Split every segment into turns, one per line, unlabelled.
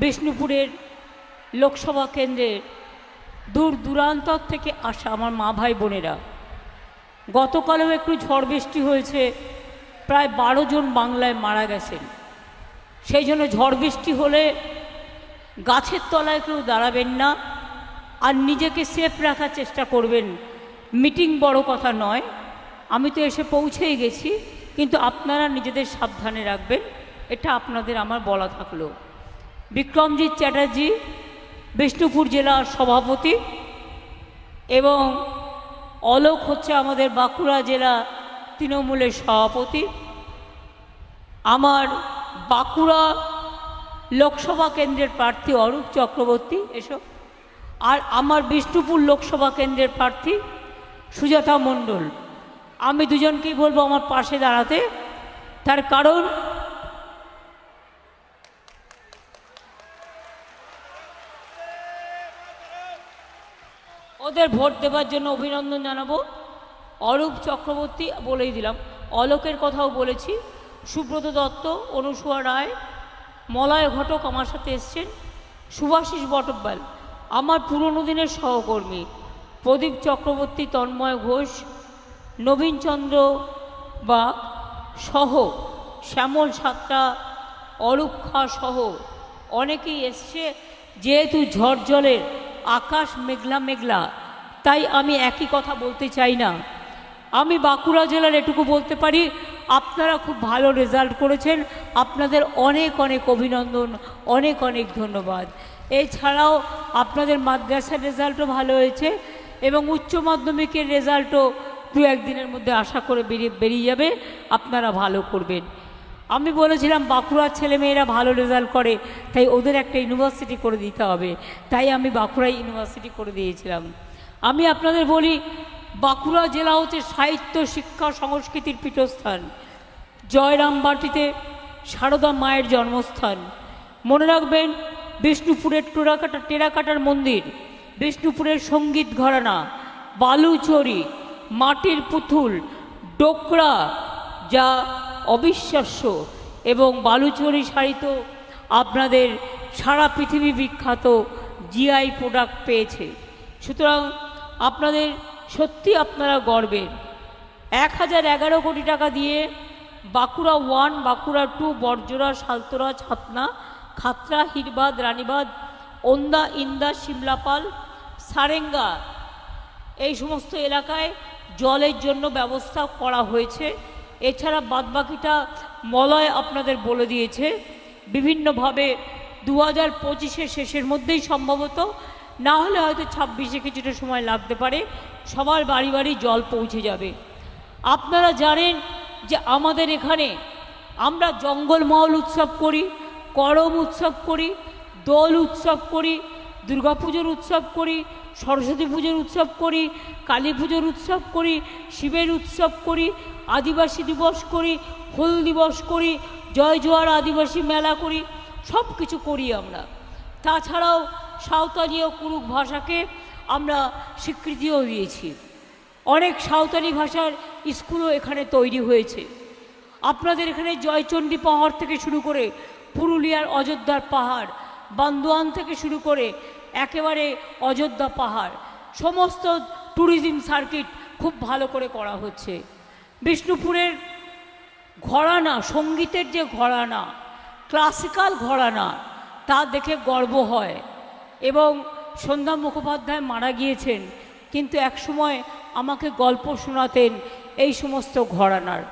বিষ্ণুপুরের লোকসভা কেন্দ্রের দূর দূরান্তর থেকে আসা আমার মা ভাই বোনেরা, গতকালেও একটু ঝড় বৃষ্টি হয়েছে, প্রায় বারো জন বাংলায় মারা গেছেন। সেই জন্য ঝড় বৃষ্টি হলে গাছের তলায় কেউ দাঁড়াবেন না, আর নিজেকে সেফ রাখার চেষ্টা করবেন। মিটিং বড় কথা নয়, আমি তো এসে পৌঁছেই গেছি, কিন্তু আপনারা নিজেদের সাবধানে রাখবেন, এটা আপনাদের আমার বলা থাকল। বিক্রমজিৎ চ্যাটার্জি, বিষ্ণুপুর জেলার সভাপতি এবং অলোক হচ্ছে আমাদের বাঁকুড়া জেলা তৃণমূলের সভাপতি। আমার বাঁকুড়া লোকসভা কেন্দ্রের প্রার্থী অরূপ চক্রবর্তী এসব আর আমার বিষ্ণুপুর লোকসভা কেন্দ্রের প্রার্থী সুজাতা মণ্ডল। আমি দুজনকেই বলব আমার পাশে দাঁড়াতে। তার কারণ ওদের ভোট দেওয়ার জন্য অভিনন্দন জানাব। অরূপ চক্রবর্তী বলেই দিলাম। অলোকের কথাও বলেছি। সুব্রত দত্ত, অনুসুয়া রায়, মলয় ঘটক আমার সাথে এসছেন। সুভাষিস বটব্যাল, আমার পুরনো দিনের সহকর্মী। প্রদীপ চক্রবর্তী, তন্ময় ঘোষ, নবীনচন্দ্র বা সহ শ্যামল সাতটা অরূপ খা সহ অনেকেই এসছে। যেহেতু ঝড় জলের আকাশ মেঘলা মেঘলা তাই আমি একই কথা বলতে চাই না। আমি বাঁকুড়া জেলার এটুকু বলতে পারি, আপনারা খুব ভালো রেজাল্ট করেছেন। আপনাদের অনেক অনেক অভিনন্দন, অনেক অনেক ধন্যবাদ। এছাড়াও আপনাদের মাদ্রাসার রেজাল্টও ভালো হয়েছে এবং উচ্চ মাধ্যমিকের রেজাল্টও দু একদিনের মধ্যে আশা করে বেরিয়ে বেরিয়ে যাবে। আপনারা ভালো করবেন। আমি বলেছিলাম বাঁকুড়ার ছেলেমেয়েরা ভালো রেজাল্ট করে, তাই ওদের একটা ইউনিভার্সিটি করে দিতে হবে। তাই আমি বাঁকুড়া ইউনিভার্সিটি করে দিয়েছিলাম। আমি আপনাদের বলি, বাঁকুড়া জেলা হচ্ছে সাহিত্য, শিক্ষা, সংস্কৃতির পীঠস্থান। জয়রামবাটিতে সারদা মায়ের জন্মস্থান। মনে রাখবেন, বিষ্ণুপুরের টেরাকাটা টেরাকাটার মন্দির, বিষ্ণুপুরের সংগীত ঘরানা, বালুচরি, মাটির পুতুল, ডোকরা, যা অবিশ্বাস্য, এবং বালুচরি শাড়ি তো আপনাদের সারা পৃথিবী বিখ্যাত জিআই প্রোডাক্ট পেয়েছে। সুতরাং আপনাদের সত্যি আপনারা গর্বের। এক হাজার এগারো কোটি টাকা দিয়ে বাঁকুড়া ওয়ান, বাঁকুড়া টু বর্জরা সালতোরা ছাতনা খাতরা হিরবাদ, রানীবাদ, ওন্দা, ইন্দা সিমলাপাল সারেঙ্গা এই সমস্ত এলাকায় জলের জন্য ব্যবস্থা করা হয়েছে। এছাড়া বাদবাকিটা মলয় আপনাদের বলে দিয়েছে। বিভিন্নভাবে দু হাজার পঁচিশের শেষের মধ্যেই সম্ভবত না হলে হয়তো ছাব্বিশে কিছুটা সময় লাগতে পারে। সবার বাড়ি বাড়ি জল পৌঁছে যাবে। আপনারা জানেন যে আমাদের এখানে আমরা জঙ্গলমহল উৎসব করি, করম উৎসব করি, দোল উৎসব করি, দুর্গাপুজোর উৎসব করি, সরস্বতী পুজোর উৎসব করি, কালী পুজোর উৎসব করি, শিবের উৎসব করি, আদিবাসী দিবস করি, হুল দিবস করি, জয় জোয়ার আদিবাসী মেলা করি সব কিছু করি আমরা। তাছাড়াও সাঁওতালি ও কুরুক ভাষাকে আমরা স্বীকৃতিও দিয়েছি। অনেক সাঁওতালি ভাষার স্কুলও এখানে তৈরি হয়েছে। আপনাদের এখানে জয়চণ্ডী পাহাড় থেকে শুরু করে পুরুলিয়ার অযোধ্যার পাহাড়, বান্দোয়ান থেকে শুরু করে একেবারে অযোধ্যা পাহাড়, সমস্ত ট্যুরিজম সার্কিট খুব ভালো করে করা হচ্ছে। বিষ্ণুপুরের ঘরানা, সঙ্গীতের যে ঘরানা ক্লাসিক্যাল ঘরানা, তা দেখে গর্ব হয়। এবং সন্ধ্যা মুখোপাধ্যায় মারা গিয়েছেন, কিন্তু একসময় আমাকে গল্প শোনাতেন এই সমস্ত ঘরানার।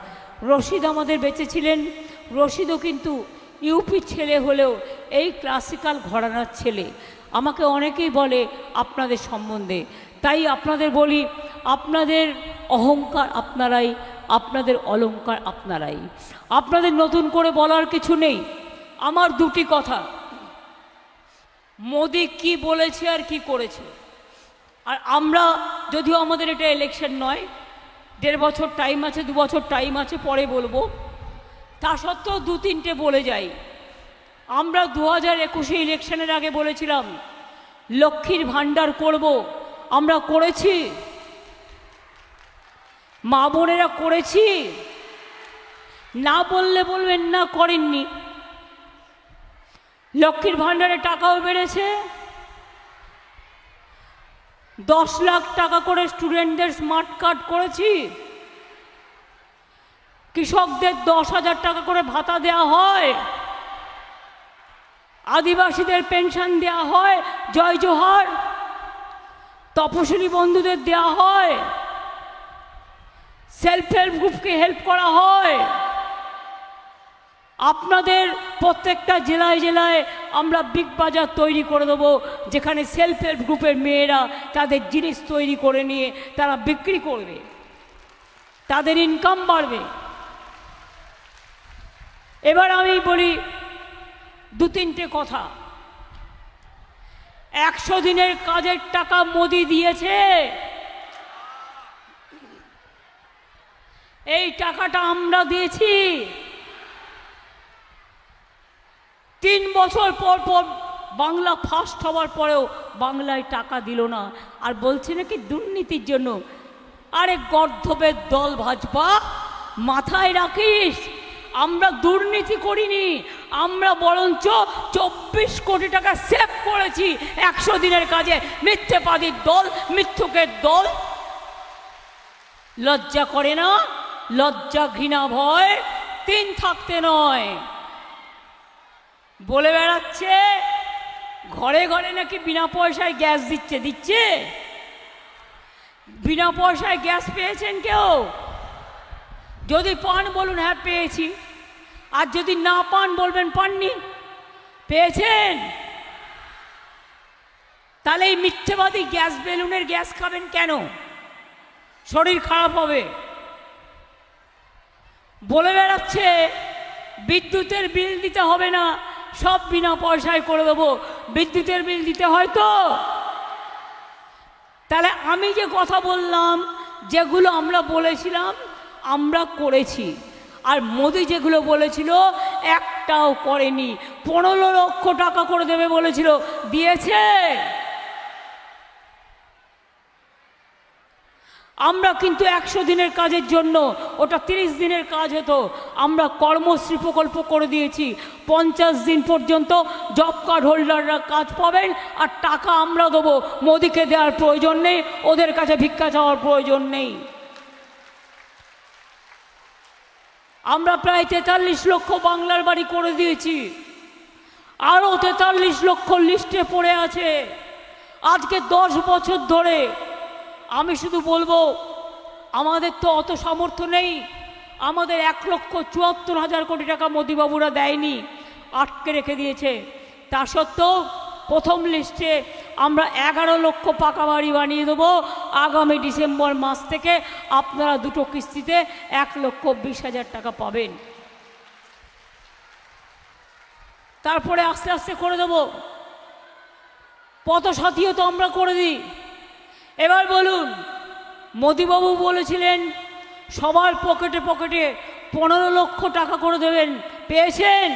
রশিদ আমাদের বেঁচে ছিলেন, রশিদও কিন্তু ইউপি ছেলে হলেও এই ক্লাসিক্যাল ঘরানার ছেলে। আমাকে অনেকেই বলে আপনাদের সম্বন্ধে। তাই আপনাদের বলি, আপনাদের অহংকার আপনারাই, আপনাদের অলংকার আপনারাই। আপনাদের নতুন করে বলার কিছু নেই। আমার দুটি কথা। মোদি কি বলেছে আর কি করেছে? আর আমরা যদিও আমাদের এটা ইলেকশন নয়, দেড় বছর টাইম আছে, দু বছর টাইম আছে, পরে বলব। তা সত্ত্বেও দু তিনটে বলে যাই। আমরা দু হাজার একুশে ইলেকশনের আগে বলেছিলাম, লক্ষ্মীর ভাণ্ডার করব। আমরা করেছি। মা বোনেরা করেছি। না বললে বলবেন না করেননি। লক্ষ্মীর ভাণ্ডারে টাকাও বেড়েছে। দশ লাখ টাকা করে স্টুডেন্টদের স্মার্ট কার্ড করেছি। কৃষকদের দশ হাজার টাকা করে ভাতা দেওয়া হয়। আদিবাসীদের পেনশন দেওয়া হয়, জয় জোহার। তপশিলি বন্ধুদের দেওয়া হয়। সেলফ হেল্প গ্রুপকে হেল্প করা হয়। আপনাদের প্রত্যেকটা জেলায় জেলায় আমরা বিগ বাজার তৈরি করে দেবো, যেখানে সেলফ হেল্প গ্রুপের মেয়েরা তাদের জিনিস তৈরি করে নিয়ে তারা বিক্রি করবে। তাদের ইনকাম বাড়বে। এবার আমি বলি দু তিনটে কথা। একশো দিনের কাজের টাকা মোদি দিয়েছে। এই টাকাটা আমরা দিয়েছি। তিন বছর পর পর বাংলা ফার্স্ট হওয়ার পরেও বাংলায় টাকা দিল না। আর বলছে নাকি দুর্নীতির জন্য? আরে গর্ধবের দল ভাজপা, মাথায় রাখিস, আমরা দুর্নীতি করিনি, আমরা বরঞ্চ চব্বিশ কোটি টাকা সেভ করেছি একশো দিনের কাজে। মিথ্যেবাদীর দল, মিথ্যুকের দল। লজ্জা করে না? লজ্জা ঘৃণা ভয়? তিন থাকতে নয়। বলে বেড়াচ্ছে, ঘরে ঘরে নাকি বিনা পয়সায় গ্যাস দিচ্ছে দিচ্ছে? বিনা পয়সায় গ্যাস পেয়েছেন কেউ? যদি পান বলুন হ্যাঁ পেয়েছি। আর যদি না পান বলবেন, পাননি। পেয়েছেন? তাহলে এই মিথ্যেবাদী গ্যাস বেলুনের গ্যাস খাবেন কেন? শরীর খারাপ হবে। বলে বেড়াচ্ছে, বিদ্যুতের বিল দিতে হবে না। সব বিনা পয়সায় করে দেবো। বিদ্যুতের বিল দিতে হয় তো? তাহলে আমি যে কথা বললাম, যেগুলো আমরা বলেছিলাম, আমরা করেছি। আর মোদি যেগুলো বলেছিল, একটাও করেনি। পনেরো লক্ষ টাকা করে দেবে বলেছিল। দিয়েছে? আমরা কিন্তু একশো দিনের কাজের জন্য, ওটা তিরিশ দিনের কাজ হতো। আমরা কর্মশ্রী প্রকল্প করে দিয়েছি। পঞ্চাশ দিন পর্যন্ত জব কার্ড হোল্ডাররা কাজ পাবেন আর টাকা আমরা দেবো। মোদিকে দেওয়ার প্রয়োজন নেই, ওদের কাছে ভিক্ষা চাওয়ার প্রয়োজন নেই। আমরা প্রায় তেতাল্লিশ লক্ষ বাংলার বাড়ি করে দিয়েছি। আরও তেতাল্লিশ লক্ষ লিস্টে পড়ে আছে। আজকে দশ বছর ধরে আমি শুধু বলব, আমাদের তো অত সামর্থ্য নেই। আমাদের এক লক্ষ চুয়াত্তর হাজার কোটি টাকা মোদিবাবুরা দেয়নি, আটকে রেখে দিয়েছে। তা সত্ত্বেও প্রথম লিস্টে আমরা এগারো লক্ষ পাকা বাড়ি বানিয়ে দেবো। আগামী ডিসেম্বর মাস থেকে আপনারা দুটো কিস্তিতে এক লক্ষ বিশ হাজার টাকা পাবেন। তারপরে আস্তে আস্তে করে দেবো। পথসাথীও তো আমরা করে দিই। এবার বলুন, মোদিবাবু বলেছিলেন, সবার পকেটে পকেটে পনেরো লক্ষ টাকা করে দেবেন। পেয়েছেন?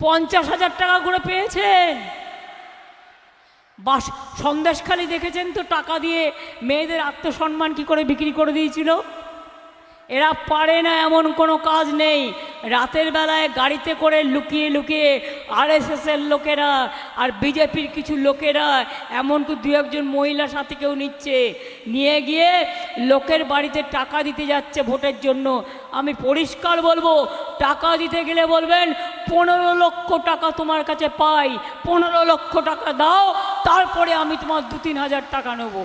পঞ্চাশ হাজার টাকা করে পেয়েছেন? বাস, সন্দেশখালি দেখেছেন তো টাকা দিয়ে মেয়েদের আত্মসম্মান কি করে বিক্রি করে দিয়েছিল? এরা পারে না, এমন কোনো কাজ নেই। রাতের বেলায় গাড়িতে করে লুকিয়ে লুকিয়ে আরএসএসের লোকেরা আর বিজেপির কিছু লোকেরা এমনকি দু একজন মহিলা সাথীকেও নিচ্ছে। নিয়ে গিয়ে লোকের বাড়িতে টাকা দিতে যাচ্ছে ভোটের জন্য। আমি পরিষ্কার বলব, টাকা দিতে গেলে বলবেন, পনেরো লক্ষ টাকা তোমার কাছে পাই, পনেরো লক্ষ টাকা দাও, তারপরে আমি তোমার দু তিন হাজার টাকা নেব।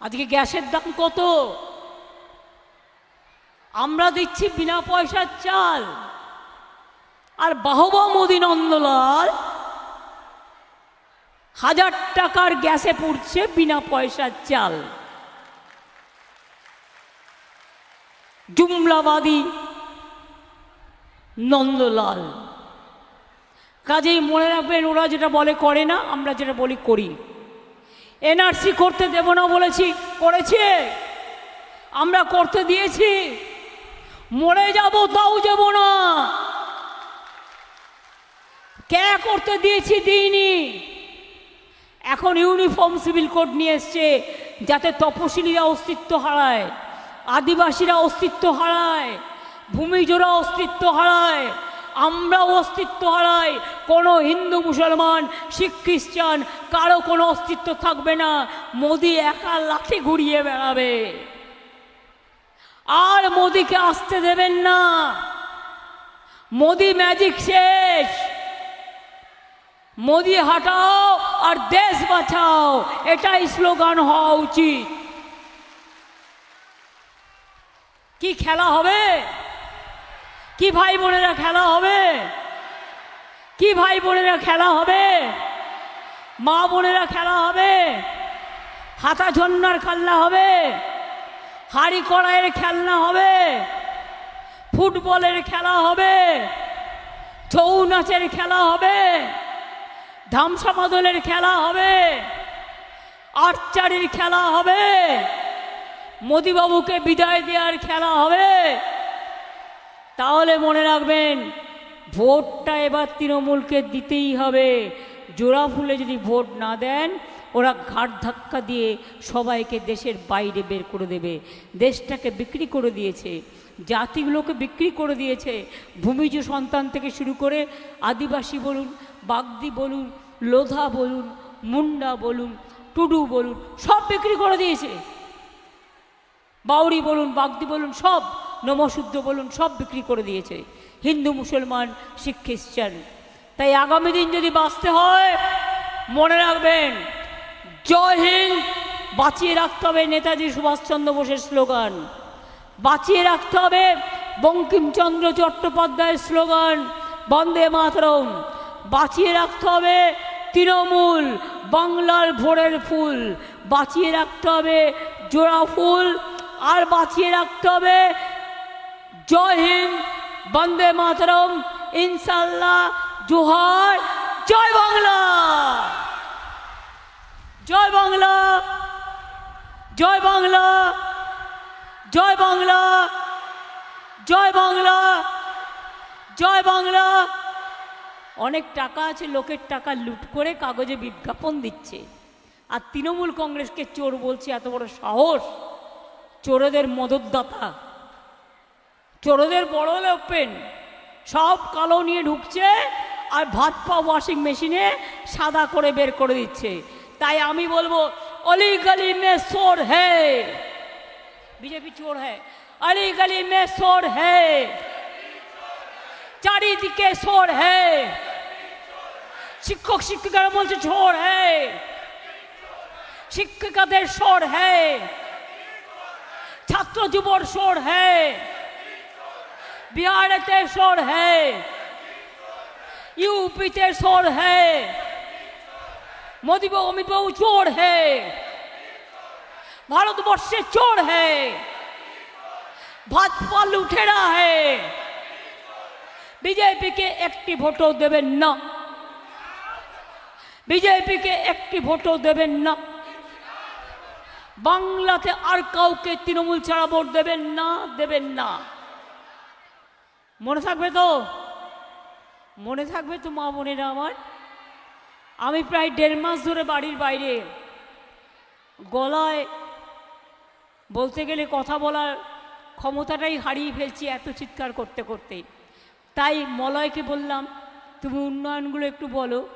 আজকে গ্যাসের দাম কত? আমরা দিচ্ছি বিনা পয়সার চাল। আর বাহবা মোদী নন্দলাল হাজার টাকার গ্যাসে পড়ছে বিনা পয়সার চাল। জুমলাবাদী নন্দলাল। কাজেই মনে রাখবেন, ওরা যেটা বলে করে না, আমরা যেটা বলি করি। এনআরসি করতে দেব না বলেছি, করেছে। আমরা করতে দিয়েছি। মরে যাব, তাও যাব না। কে করতে দিয়েছি দিইনি। এখন ইউনিফর্ম সিভিল কোড নিয়ে এসছে, যাতে তপশিলীরা অস্তিত্ব হারায়, আদিবাসীরা অস্তিত্ব হারায়, ভূমিজোরা অস্তিত্ব হারায়। আমরাও অস্তিত্ব হারাই। কোনো হিন্দু, মুসলমান, শিখ, খ্রিস্টান, কারও কোনো অস্তিত্ব থাকবে না। মোদি একা লাঠি ঘুরিয়ে বেড়াবে। আর মোদিকে আসতে দেবেন না। মোদি ম্যাজিক শেষ। মোদি হাটাও আর দেশ বাঁচাও। এটাই স্লোগান হওয়া উচিত। কি খেলা হবে? কি ভাই বোনেরা খেলা হবে? কি ভাই বোনেরা খেলা হবে? মা বোনেরা খেলা হবে? হাতা ঝন্নার খেলনা হবে? হাড়ি কড়াইয়ের খেলনা হবে? ফুটবলের খেলা হবে? ছৌ নাচের খেলা হবে? ধামসা মাদলের খেলা হবে? আর্চারির খেলা হবে? মোদিবাবুকে বিদায় দেওয়ার খেলা হবে? তাহলে মনে রাখবেন, ভোটটা এবার তৃণমূলকে দিতেই হবে। জোড়া ফুলে যদি ভোট না দেন, ওরা ঘাট ধাক্কা দিয়ে সবাইকে দেশের বাইরে বের করে দেবে। দেশটাকে বিক্রি করে দিয়েছে, জাতিগুলোকে বিক্রি করে দিয়েছে। ভূমিজ সন্তান থেকে শুরু করে আদিবাসী বলুন, বাগদি বলুন, লোধা বলুন, মুন্ডা বলুন, টুডু বলুন, সব বিক্রি করে দিয়েছে। বাউরি বলুন, বাগদি বলুন, সব। নমশুদ্ধ বলুন, সব বিক্রি করে দিয়েছে। হিন্দু, মুসলমান, শিখ, খ্রিস্টান। তাই আগামী দিন যদি বাঁচতে হয়, মনে রাখবেন, জয় হিন্দ, বাঁচিয়ে রাখতে হবে নেতাজি সুভাষচন্দ্র বোসের স্লোগান। বাঁচিয়ে রাখতে হবে বঙ্কিমচন্দ্র চট্টোপাধ্যায়ের স্লোগান, বন্দে মাতরম। বাঁচিয়ে রাখতে হবে তৃণমূল, বাংলার ভোরের ফুল। বাঁচিয়ে রাখতে হবে জোড়া ফুল, আর বাঁচিয়ে রাখতে হবে জয় হিন্দ, বন্দে মাতরম ইনশাল্লাহ জোহার, জয় বাংলা। জয় বাংলা জয় বাংলা জয় বাংলা জয় বাংলা জয় বাংলা। অনেক টাকা আছে, লোকের টাকা লুট করে কাগজে বিজ্ঞাপন দিচ্ছে। আর তৃণমূল কংগ্রেসকে চোর বলছে, এত বড় সাহস। চোরদের মদতদাতা। চোরদের বড় লোকপেন সব কালো নিয়ে ঢুকছে আর ভাত পা ওয়াশিং মেশিনে সাদা করে বের করে দিচ্ছে। তাই আমি বলব অলি গলি মে চোর হে। বিজেপি চোর হ্যাঁ অলি গলি মে চোর হে। চারিদিকে চোর হে। শিক্ষক, শিক্ষিকারা বলছে চোর হে। শিক্ষিকাদের স্বর হে। ছাত্র যুবর স্বর হে। बिहारते शोर है। यूपीते शोर है। मोदी बाबू চোর बाबू ভারতবর্ষে চোর भारतवर्ष से चोर है। বিজেপিকে একটি ভোটও দেবেন না বিজেপিকে একটি ভোটও দেবেন না বাংলাতে আর কাউকে তৃণমূল ছাড়া ভোট দেবেন না দেবেন না মনে থাকবে তো? মনে থাকবে তো মা বোনেরা আমার? আমি প্রায় দেড় মাস ধরে বাড়ির বাইরে। গলায় বলতে গেলে কথা বলার ক্ষমতাটাই হারিয়ে ফেলছি এত চিৎকার করতে করতে। তাই মলয়কে বললাম, তুমি উন্নয়নগুলো একটু বলো।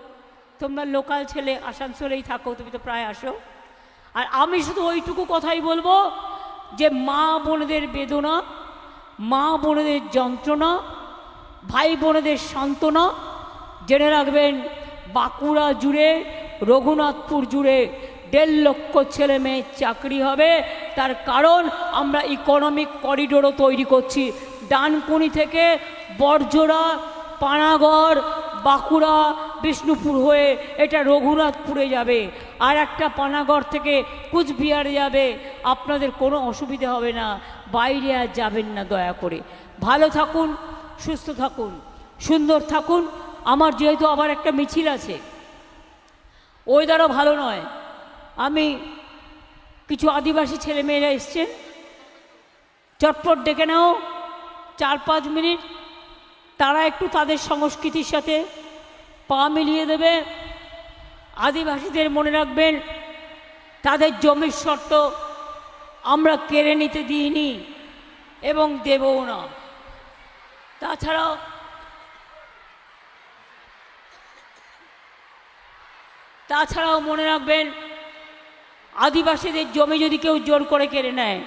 তোমরা লোকাল ছেলে আসানসোলেই থাকো, তুমি তো প্রায় আসো। আর আমি শুধু ওইটুকু কথাই বলব যে মা বোনেদের বেদনা মা বোনেদের যন্ত্রণা, ভাই বোনেদের সান্ত্বনা, জেনে রাখবেন বাঁকুড়া জুড়ে, রঘুনাথপুর জুড়ে দেড় লক্ষ ছেলে মেয়ের চাকরি হবে। তার কারণ আমরা ইকোনমিক করিডোরও তৈরি করছি। ডানকুনি থেকে বরজোড়া, পানাগড়, বাঁকুড়া, বিষ্ণুপুর হয়ে এটা রঘুনাথপুরে যাবে। আর একটা পানাগড় থেকে কুচবিহারে যাবে। আপনাদের কোনো অসুবিধা হবে না। বাইরে আর যাবেন না দয়া করে। ভালো থাকুন, সুস্থ থাকুন, সুন্দর থাকুন। আমার যেহেতু আবার একটা মিছিল আছে, ওয়েদারও ভালো নয়। আমি কিছু আদিবাসী ছেলেমেয়েরা এসছেন চটপট ডেকে নাও, চার পাঁচ মিনিট। তারা একটু তাদের সংস্কৃতির সাথে পা মিলিয়ে দেবে। আদিবাসীদের মনে রাখবেন, তাদের জমির শর্ত আমরা কেড়ে নিতে দিইনি এবং দেবও না। তাছাড়াও তাছাড়াও মনে রাখবেন, আদিবাসীদের জমি যদি কেউ জোর করে কেড়ে নেয়,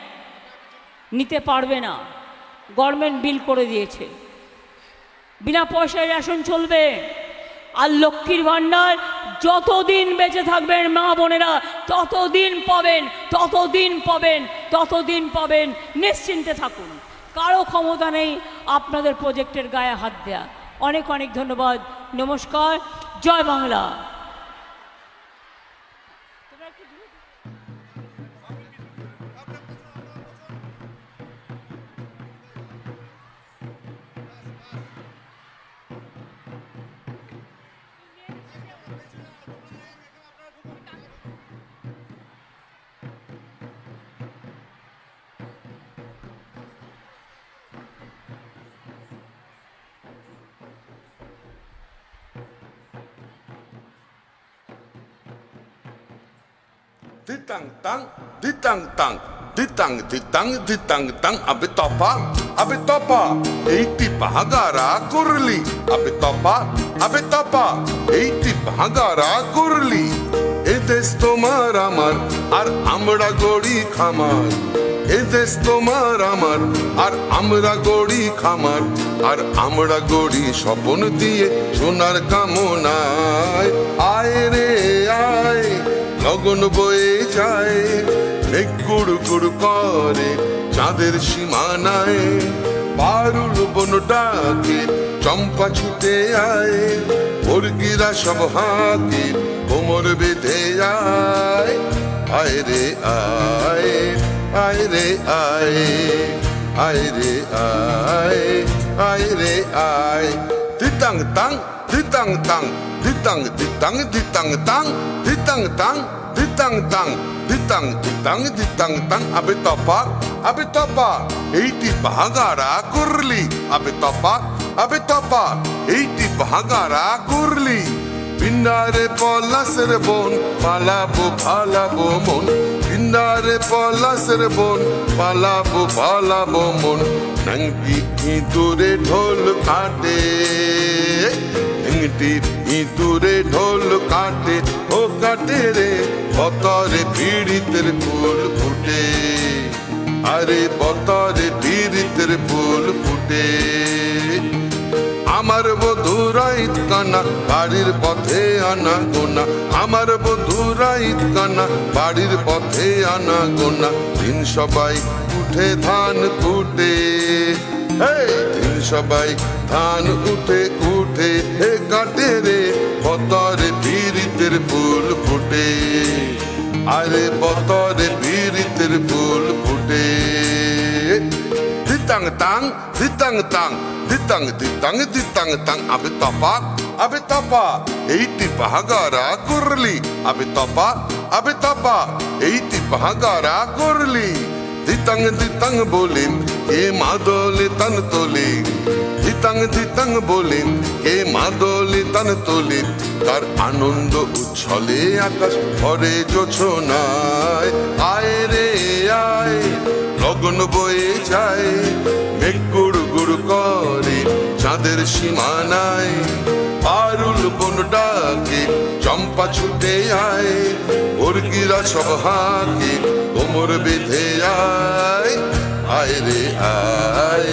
নিতে পারবে না। গভর্নমেন্ট বিল করে দিয়েছে। বিনা পয়সায় রেশন চলবে। আর লক্ষ্মীর ভাণ্ডার যতদিন বেঁচে থাকবেন মা বোনেরা, ততদিন পাবেন ততদিন পাবেন ততদিন পাবেন। নিশ্চিন্তে থাকুন। কারও ক্ষমতা নেই আপনাদের প্রজেক্টের গায়ে হাত দেয়া। অনেক অনেক ধন্যবাদ। নমস্কার। জয় Bangla.
Ditang tang, ditang tang, ditang ditang ditang tang abe topa, abe topa, এইটি ভাগারা করলি আবে তপা আবে তপা এইটি ভাগারা করলি এ দেশ তোমার আমার আর আমরা গড়ি খামার এ দেশ তোমার আমার আর আমরা গড়ি খামার আর আমরা গড়ি স্বপন দিয়ে সোনার কামনায় আয় রে আয় লগন বয়ে যায় মেঘ গুড় গুড় করে চাঁদের সীমানায়। পারুল বন ডাকে, চম্পা ছুটে আয়। মুরগিরা সব হাঁকে, কোমর বেঁধে আয়। আয় রে আয় আয় রে আয় আয় রে আয় আয় রে আয়। তিতাং তাং তিতাং তাং। তিতাং তিতাং তিতাং তাং তিতাং তাং তিতাং তাং তিতাং তিতাং তিতাং তাং আবে তপা আবে তপা এইটি ভাগারা করলি আবে তপা আবে তপা এইটি ভাগারা করলি পিন্ডারে পলাশের বোন পালাবো পালাবো মন পিন্ডারে পলাশের বোন পালাবো পালাবো মন নঙ্গি ইঁদুরে ঢোল কাটে নঙ্গি ইঁদুরে ঢোল কাটে, ও কাটে রে। বতরে পীড়িতের ফুল ফুটে। আরে বতরে পীড়িতের ফুল ফুটে। আমার বধুরাইত কানা, বাড়ির পথে আনা গোনা। আমার বধুরাইত কানা, বাড়ির পথে আনা গোনা। দিন সবাই উঠে ধান কুটে। সবাই ধান উঠে উঠে কাটে রে বতরে পীড়িতের ফুল ফুটে আরে বতরে পীড়িতের ফুল ফুটে ditang tang ditang tang ditang ditang ditang tang abe tapa abe tapa এইটি ভাগারা করলি আবে তপা আবে তপা এইটি ভাগারা করলি দিতাং দিতাং বলিন কে মাদলে তান তোলে দিতাং দিতাং বলিন কে মাদলে তান তোলে তার আনন্দ উচ্ছলে আকাশ ভরে জোছনায় আয় রে আয় লগন বয়ে যায় মেঘ গুড় গুড় করে চাঁদের সীমানায় পারুল বন ডাকে চম্পা ছুটে আয় মুরগিরা সব হাঁকে কোমর বেঁধে আয়। আয় রে, আয়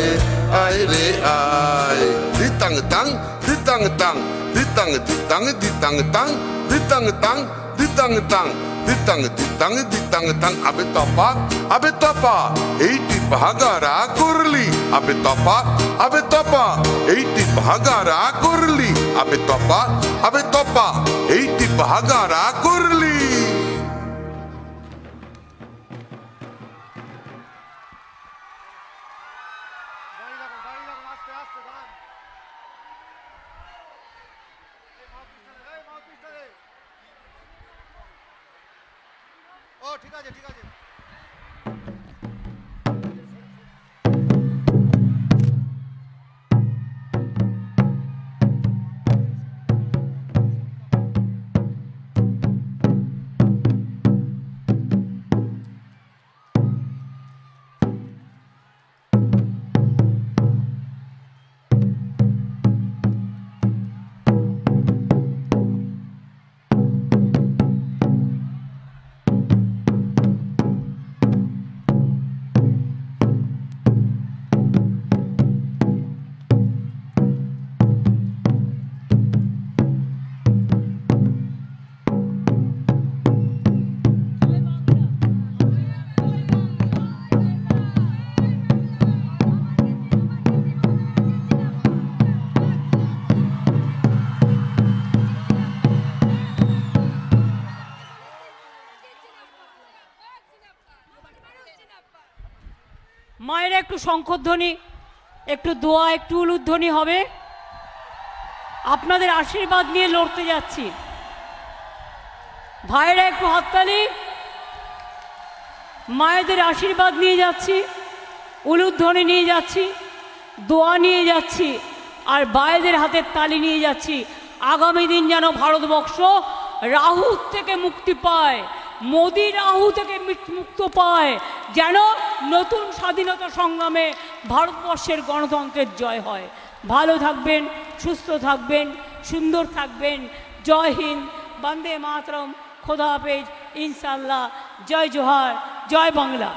আয় রে, আয়। দিতাং তাং দিতাং তাং দিতাং দিতাং দিতাং তাং দিতাং তাং দিতাং তাং দিতাং দিতাং দিতাং তাং। আবে তপা আবে তপা, এইটি ভাগারা করলি। আবে তপা আবে তপা, এইটি ভাগারা করলি। আবে তপা আবে তপা, এইটি ভাগারা করলি।
মাউথপিসটা দে। ও ঠিক আছে ঠিক আছে
একটু শঙ্খধ্বনি একটু দোয়া, একটু উলুধ্বনি হবে। আপনাদের আশীর্বাদ নিয়ে লড়তে যাচ্ছি। ভাইয়েরা একটু হাততালি। মায়েদের আশীর্বাদ নিয়ে যাচ্ছি, উলুধ্বনি নিয়ে যাচ্ছি, দোয়া নিয়ে যাচ্ছি, আর বায়েদের হাতের তালি নিয়ে যাচ্ছি। আগামী দিন যেন ভারতবর্ষ রাহু থেকে মুক্তি পায়, মোদি রাহু থেকে মিক- মুক্ত পায়। যেন নতুন স্বাধীনতা সংগ্রামে ভারতবর্ষের গণতন্ত্রের জয় হয়। ভালো থাকবেন, সুস্থ থাকবেন, সুন্দর থাকবেন। জয় হিন্দ, বন্দে মাতরম, খোদা ইনশাল্লাহ জয় জোহার, জয় বাংলা।